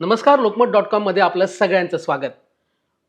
नमस्कार लोकमत डॉट कॉममध्ये आपलं सगळ्यांचं स्वागत.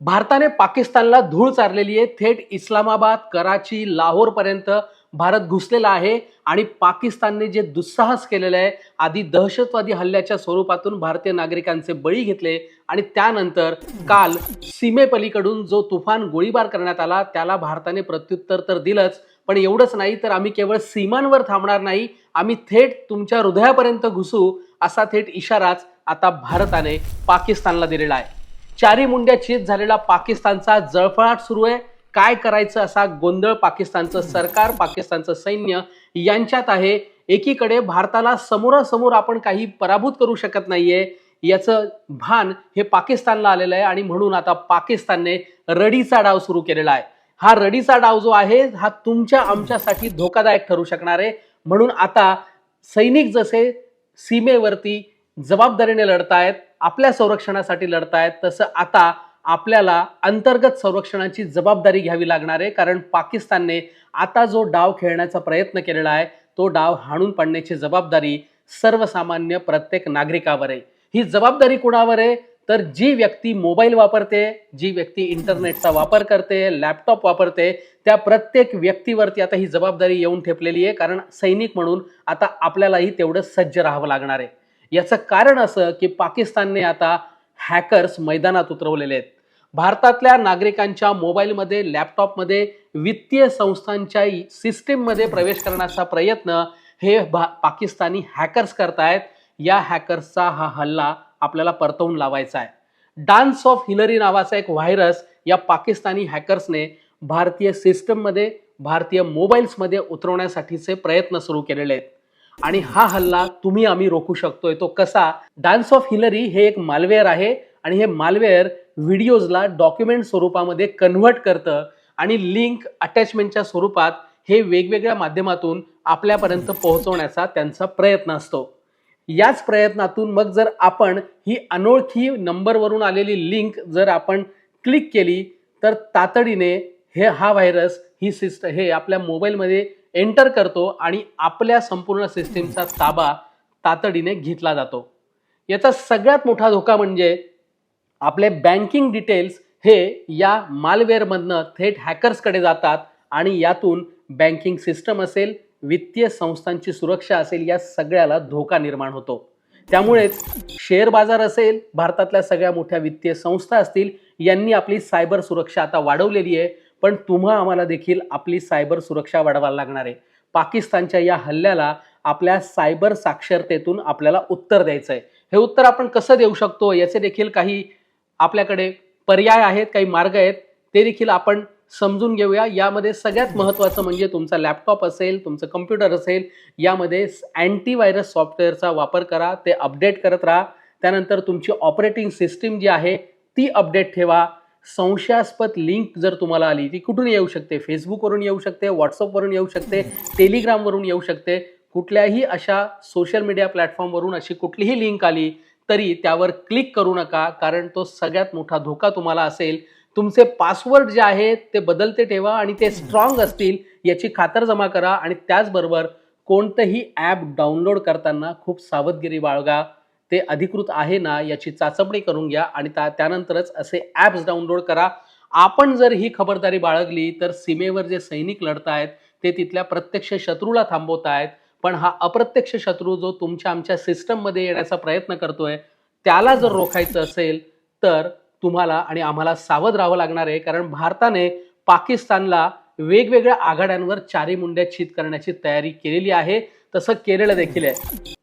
भारताने पाकिस्तानला धूळ चारलेली आहे. थेट इस्लामाबाद कराची लाहोरपर्यंत भारत घुसलेला आहे आणि पाकिस्तानने जे दुस्साहस केलेलं आहे आधी दहशतवादी हल्ल्याच्या स्वरूपातून भारतीय नागरिकांचे बळी घेतले आणि त्यानंतर काल सीमेपलीकडून जो तुफान गोळीबार करण्यात आला त्याला भारताने प्रत्युत्तर तर दिलंच पण एवढंच नाही तर आम्ही केवळ सीमांवर थांबणार नाही आम्ही थेट तुमच्या हृदयापर्यंत घुसू असा थेट इशाराच आता भारताने पाकिस्तानला दिलेला आहे. चारी मुंड्या चीत झालेला पाकिस्तानचा जळफळाट सुरू आहे. काय करायचं असा गोंधळ पाकिस्तानचं सरकार पाकिस्तानचं सैन्य यांच्यात आहे. एकीकडे भारताला समोरासमोर आपण काही पराभूत करू शकत नाहीये. याचं भान हे पाकिस्तानला आलेलं आहे आणि म्हणून आता पाकिस्तानने रडीचा डाव सुरू केलेला आहे. हा रडीचा डाव जो आहे हा तुमच्या आमच्यासाठी धोकादायक ठरू शकणार आहे. म्हणून आता सैनिक जसे सीमेवरती जबाबदारीने लढतायत आपल्या संरक्षणासाठी लढतायत तसं आता आपल्याला अंतर्गत संरक्षणाची जबाबदारी घ्यावी लागणार आहे कारण पाकिस्तानने आता जो डाव खेळण्याचा प्रयत्न केलेला आहे तो डाव हाणून पाडण्याची जबाबदारी सर्वसामान्य प्रत्येक नागरिकावर आहे. ही जबाबदारी कुणावर आहे? तर जी व्यक्ती मोबाईल वापरते जी व्यक्ती इंटरनेटचा वापर करते लॅपटॉप वापरते त्या प्रत्येक व्यक्तीवरती आता ही जबाबदारी येऊन ठेपलेली आहे. कारण सैनिक म्हणून आता आपल्यालाही तेवढं सज्ज राहावं लागणार आहे. याचं कारण असं की पाकिस्तानने आता हॅकर्स मैदानात उतरवलेले आहेत. भारतातल्या नागरिकांच्या मोबाईलमध्ये लॅपटॉपमध्ये वित्तीय संस्थांच्या सिस्टीममध्ये प्रवेश करण्याचा प्रयत्न हे भा पाकिस्तानी हॅकर्स करतायत. या हॅकर्सचा हा हल्ला आपल्याला परतवून लावायचा आहे. डान्स ऑफ हिलरी नावाचा एक व्हायरस या पाकिस्तानी हॅकर्सने भारतीय सिस्टममध्ये भारतीय मोबाईल्समध्ये उतरवण्यासाठीचे प्रयत्न सुरू केलेले आहेत. आणि हा हल्ला तुम्ही आम्ही रोखू शकतोय. तो कसा? डान्स ऑफ हिलरी हे एक मालवेअर आहे आणि हे मालवेअर व्हिडिओजला डॉक्युमेंट स्वरूपामध्ये कन्व्हर्ट करतं आणि लिंक अटॅचमेंटच्या स्वरूपात हे वेगवेगळ्या माध्यमातून आपल्यापर्यंत पोहोचवण्याचा त्यांचा प्रयत्न असतो. याच प्रयत्नातून मग जर आपण ही अनोळखी नंबरवरून आलेली लिंक जर आपण क्लिक केली तर तातडीने हे हा व्हायरस ही सिस्ट हे आपल्या मोबाईलमध्ये एंटर करतो आणि आपल्या संपूर्ण सिस्टीमचा ताबा तातडीने घेतला जातो. याचा सगळ्यात मोठा धोका म्हणजे आपले बँकिंग डिटेल्स हे या मालवेअरमधनं थेट हॅकर्सकडे जातात आणि यातून बँकिंग सिस्टम असेल वित्तीय संस्थांची सुरक्षा असेल या सगळ्याला धोका निर्माण होतो. त्यामुळेच शेअर बाजार असेल भारतातल्या सगळ्या मोठ्या वित्तीय संस्था असतील यांनी आपली सायबर सुरक्षा आता वाढवलेली आहे. पण तुम्हा आम्हाला देखील आपली सायबर सुरक्षा वाढवायला लागणार आहे. पाकिस्तानच्या या हल्ल्याला आपल्या सायबर साक्षरतेतून आपल्याला उत्तर द्यायचं आहे. हे उत्तर आपण कसं देऊ शकतो याचे देखील काही आपल्याकडे पर्याय आहेत काही मार्ग आहेत. ते देखील आपण समजून घेऊया. यामध्ये सगळ्यात महत्त्वाचं म्हणजे तुमचा लॅपटॉप असेल तुमचं कम्प्युटर असेल यामध्ये अँटीव्हायरस सॉफ्टवेअरचा वापर करा ते अपडेट करत राहा. त्यानंतर तुमची ऑपरेटिंग सिस्टीम जी आहे ती अपडेट ठेवा. संशयास्पद लिंक जर तुम्हाला आली ती कुठून येऊ शकते? फेसबुकवरून येऊ शकते व्हॉट्सअपवरून येऊ शकते टेलिग्रामवरून येऊ शकते. कुठल्याही अशा सोशल मीडिया प्लॅटफॉर्मवरून अशी कुठलीही लिंक आली तरी त्यावर क्लिक करू नका कारण तो सगळ्यात मोठा धोका तुम्हाला असेल. तुमचे पासवर्ड जे आहेत ते बदलते ठेवा आणि ते स्ट्रॉंग असतील याची खातरजमा करा आणि त्याचबरोबर कोणतंही ॲप डाउनलोड करताना खूप सावधगिरी बाळगा. ते अधिकृत आहे ना याची चाचपणी करून घ्या आणि त्या त्यानंतरच असे ॲप्स डाउनलोड करा. आपण जर ही खबरदारी बाळगली तर सीमेवर जे सैनिक लढत आहेत ते तिथल्या प्रत्यक्ष शत्रूला थांबवत आहेत पण हा अप्रत्यक्ष शत्रू जो तुमच्या आमच्या सिस्टममध्ये येण्याचा प्रयत्न करतोय त्याला जर रोखायचं असेल तर तुम्हाला आणि आम्हाला सावध राहावं लागणार आहे कारण भारताने पाकिस्तानला वेगवेगळ्या आघाड्यांवर चारी मुंड्या छित करण्याची तयारी केलेली आहे. तसं केरळ देखील आहे.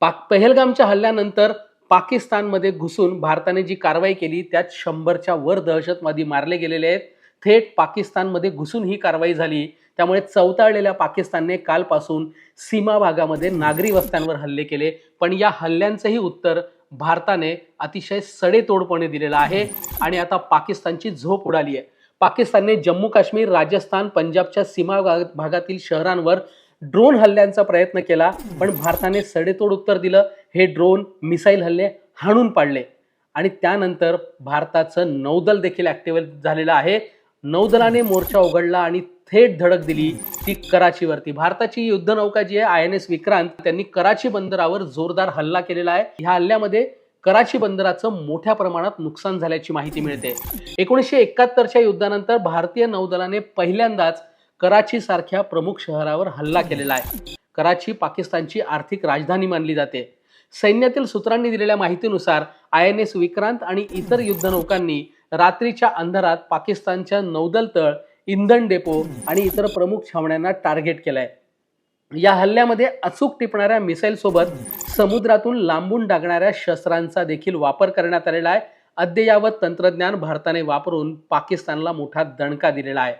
पाक पहलगामच्या हल्ल्यानंतर पाकिस्तानमध्ये घुसून भारताने जी कारवाई केली त्यात शंभरच्या वर दहशतवादी मारले गेलेले आहेत. थेट पाकिस्तानमध्ये घुसून ही कारवाई झाली. त्यामुळे चवताळलेल्या पाकिस्तानने कालपासून सीमा भागामध्ये नागरी वस्त्यांवर हल्ले केले. पण या हल्ल्यांचंही उत्तर भारताने अतिशय सडेतोडपणे दिलेलं आहे आणि आता पाकिस्तानची झोप उडाली आहे. पाकिस्तानने जम्मू काश्मीर राजस्थान पंजाबच्या सीमा भागातील शहरांवर ड्रोन हल्ल्यांचा प्रयत्न केला पण भारताने सडेतोड उत्तर दिलं. हे ड्रोन मिसाईल हल्ले हाणून पाडले. आणि त्यानंतर भारताचं नौदल देखील ऍक्टिव्ह झालेलं आहे. नौदलाने मोर्चा उघडला आणि थेट धडक दिली ती कराचीवरती. भारताची युद्धनौका जी आहे आय एन एस विक्रांत त्यांनी कराची बंदरावर जोरदार हल्ला केलेला आहे. ह्या हल्ल्यामध्ये कराची बंदराचं मोठ्या प्रमाणात नुकसान झाल्याची माहिती मिळते. एकोणीसशे एकाहत्तरच्या युद्धानंतर भारतीय नौदलाने पहिल्यांदाच कराची सारख्या प्रमुख शहरावर हल्ला केलेला आहे. कराची पाकिस्तानची आर्थिक राजधानी मानली जाते. सैन्यातील सूत्रांनी दिलेल्या माहितीनुसार आय एन एस विक्रांत आणि इतर युद्धनौकांनी रात्रीच्या अंधारात पाकिस्तानच्या नौदल तळ इंधन डेपो आणि इतर प्रमुख छावण्यांना टार्गेट केलंय. या हल्ल्यामध्ये अचूक टिपणाऱ्या मिसाईल सोबत समुद्रातून लांबून डागणाऱ्या शस्त्रांचा देखील वापर करण्यात आलेला आहे. अद्ययावत तंत्रज्ञान भारताने वापरून पाकिस्तानला मोठा दणका दिलेला आहे.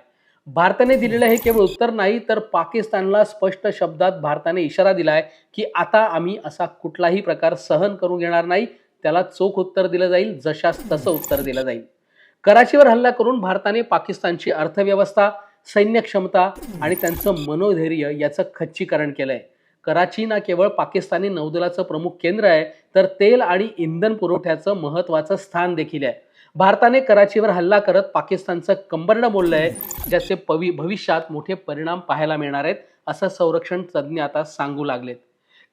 भारताने दिलेलं हे केवळ उत्तर नाही तर पाकिस्तानला स्पष्ट शब्दात भारताने इशारा दिलाय की आता आम्ही असा कुठलाही प्रकार सहन करून घेणार नाही त्याला चोख उत्तर दिलं जाईल जशास तसं उत्तर दिलं जाईल. कराचीवर हल्ला करून भारताने पाकिस्तानची अर्थव्यवस्था सैन्य क्षमता आणि त्यांचं मनोधैर्य याचं खच्चीकरण केलंय. कराची ना केवळ पाकिस्तानी नौदलाचं प्रमुख केंद्र आहे तर तेल आणि इंधन पुरवठ्याचं महत्वाचं स्थान देखील आहे. भारताने कराचीवर हल्ला करत पाकिस्तानचं कंबरडं बोललं आहे ज्याचे पवी भविष्यात मोठे परिणाम पाहायला मिळणार आहेत असं संरक्षण तज्ज्ञ आता सांगू लागलेत.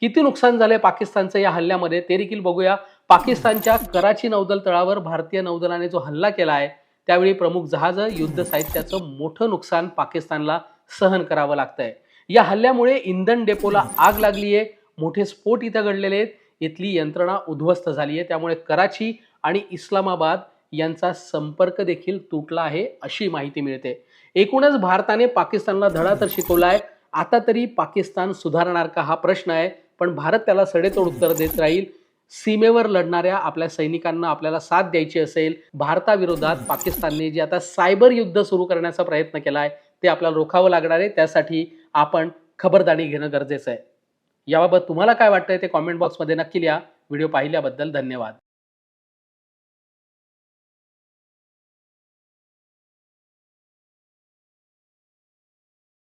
किती नुकसान झालंय पाकिस्तानचं या हल्ल्यामध्ये ते देखील बघूया. पाकिस्तानच्या कराची नौदल तळावर भारतीय नौदलाने जो हल्ला केला आहे त्यावेळी प्रमुख जहाजं युद्ध साहित्याचं मोठं नुकसान पाकिस्तानला सहन करावं लागतंय. या हल्ल्यामुळे इंधन डेपोला आग लागली आहे मोठे स्फोट इथं घडलेले आहेत इथली यंत्रणा उद्ध्वस्त झाली आहे त्यामुळे कराची आणि इस्लामाबाद यांचा संपर्क देखील तुटला आहे अशी माहिती मिळते. एकूणच भारताने पाकिस्तानला धडा तर शिकवला आहे आता तरी पाकिस्तान सुधारणार का हा प्रश्न आहे पण भारत त्याला सडेतोड उत्तर देत राहील सीमेवर लढणाऱ्या आपल्या सैनिकांना आपल्याला साथ द्यायची असेल भारताविरोधात पाकिस्तानने जे आता सायबर युद्ध सुरू करण्याचा प्रयत्न केला आहे ते आपल्याला रोखावं लागणार आहे. त्यासाठी आपण खबरदारी घेणं गरजेचं आहे. याबाबत तुम्हाला काय वाटतंय ते कॉमेंट बॉक्समध्ये नक्की लिहा. व्हिडिओ पाहिल्याबद्दल धन्यवाद.